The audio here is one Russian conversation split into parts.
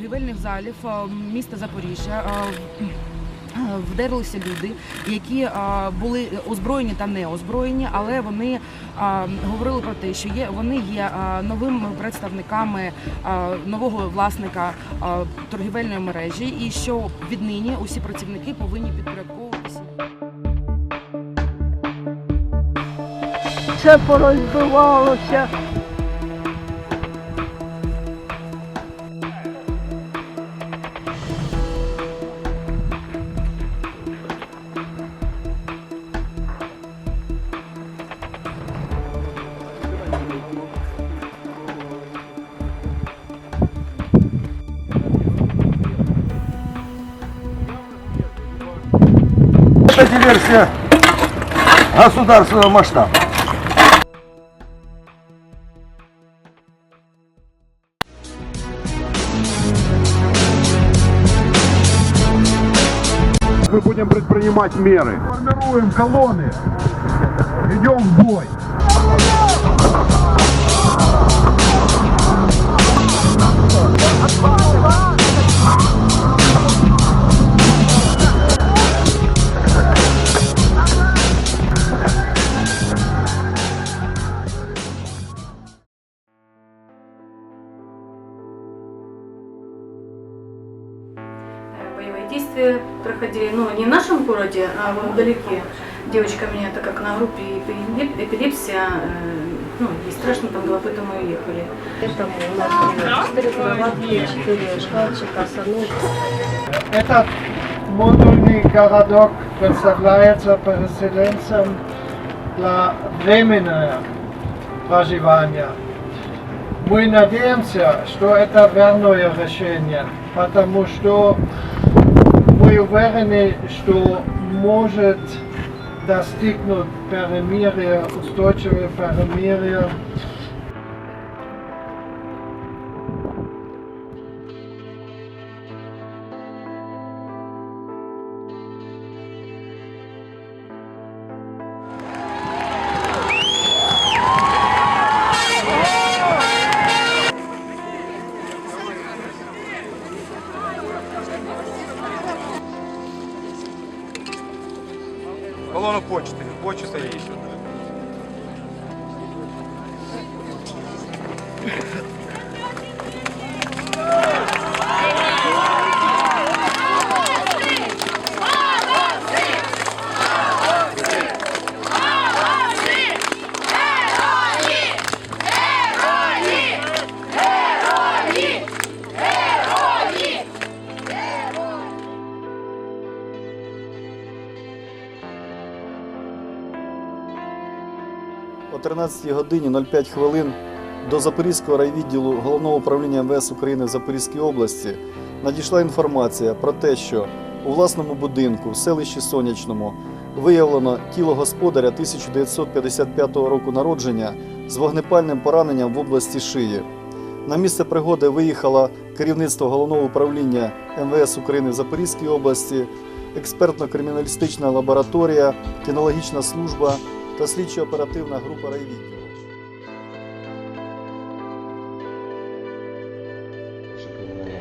торгівельних залів е, міста Запоріжжя е, е, вдерлися люди, які були озброєні та не озброєні, але вони говорили про те, що є вони є новими представниками нового власника торгівельної мережі, і що віднині усі працівники повинні підпорядковуватися. Все порозбивалося. Это диверсия государственного масштаба. Мы будем предпринимать меры. Формируем колонны. Идем в бой. Действия проходили, ну, не в нашем городе, а вдалеке. Девочка у меня, так как на группе эпилеп- эпилепсия, э, ну, ей страшно там было, поэтому уехали. Поэтому у нас было четыре кроватки, четыре шкафчика, санузел. Этот модульный городок представляется переселенцам для временного проживания. Мы надеемся, что это верное решение, потому что мы уверены, что может достигнуть перемирия, устойчивого перемирия Колонну почты. Почта есть. 13 годині 05 хвилин до Запорізького райвідділу Головного управління МВС України в Запорізькій області надійшла інформація про те, що у власному будинку в селищі Сонячному виявлено тіло господаря 1955 року народження з вогнепальним пораненням в області шиї. На місце пригоди виїхало керівництво головного управління МВС України в Запорізькій області, експертно-криміналістична лабораторія, кінологічна служба та слідчо-оперативна група райвідділу.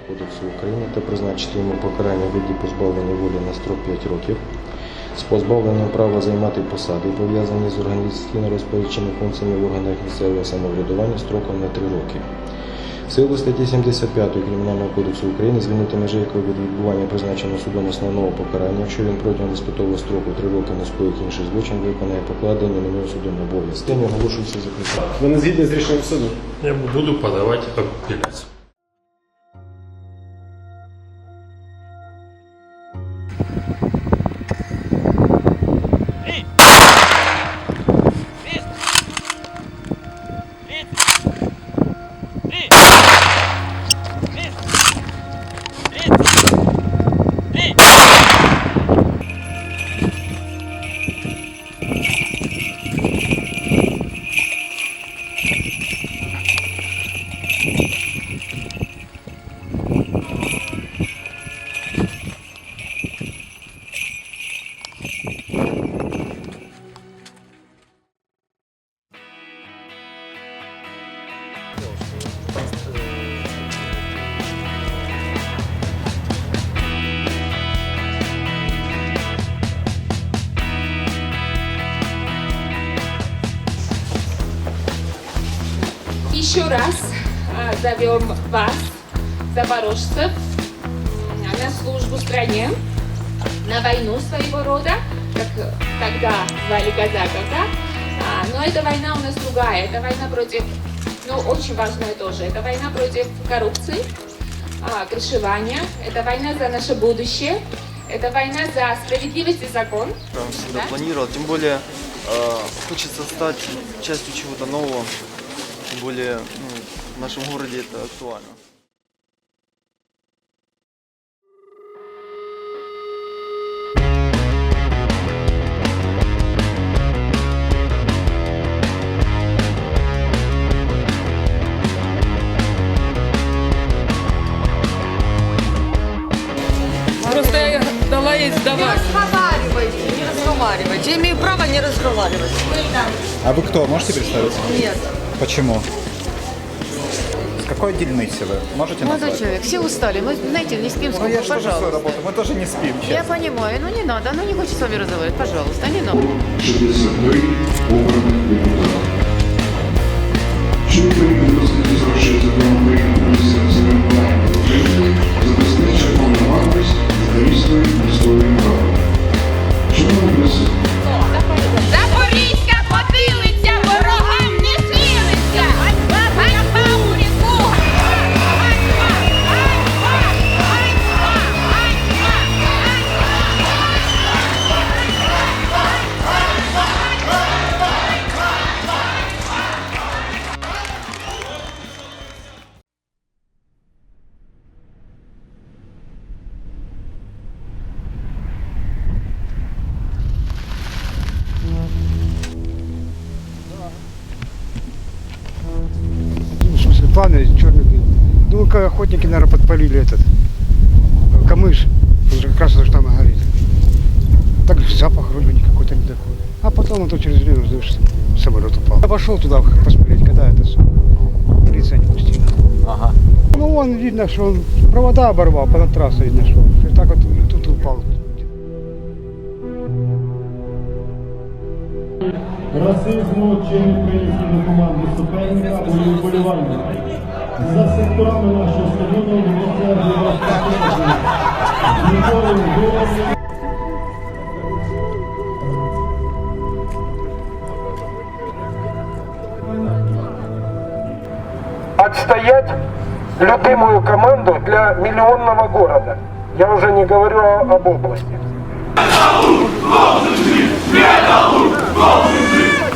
Кодексу України та призначити йому покарання в виді позбавлення волі на строк 5 років з позбавленням права займати посади, пов'язані з організаційно-розпорядчими функціями в органах місцевого самоврядування строком на 3 роки. В силу статті 75 Кримінального кодексу України звільнити Межейко від відбування призначеного судом основного покарання, якщо він протягом іспитового строку три роки не скоїть інший злочин, виконає покладені на нього судом обов'язки. Оголошується закриття. Ви не згідні з рішенням суду? Я буду подавати апелляцию. Еще раз а, зовем вас, запорожцев, м, на службу стране, на войну своего рода, как тогда звали казаков, да? А, но эта война у нас другая, это война против, ну, очень важная тоже, это война против коррупции, а, крышевания, это война за наше будущее, это война за справедливость и закон. Прям всегда Да? планировал, тем более э, хочется стать частью чего-то нового, тем более ну, в нашем городе это актуально. Просто я дала їй здавати. разговаривайте, не разговаривайте. Я имею право не разговаривать. А вы кто? Можете представиться? Нет. Почему? С какой отдельности вы? Можете Молодой назвать? человек, все устали. Мы, знаете, не спим Ну сколько, я же тоже свою пожалуйста. работу, мы тоже не спим, Я честно. понимаю, ну не надо, она не хочет с вами разговаривать, пожалуйста, не надо. 63 обраних депутатів. Що Україна розповідає закон України планы черный дым. Ну, как охотники, наверное, подпалили этот камыш. Он же как раз там и горит. Так запах вроде не какой-то не такой. А потом он то через время что самолет упал. Я пошел туда посмотреть, когда это все. Милиция не пустила. Ага. Ну, вон видно, что он провода оборвал, по трассу видно, что. И так вот тут упал. Расизму чинить українські команди суперника у вболівання. За секторами нашого стадіону виходить вас Ніколи голову. Отстоять любимую команду для миллионного города. Я уже не говорю о- об области. Metal! Metal! Metal!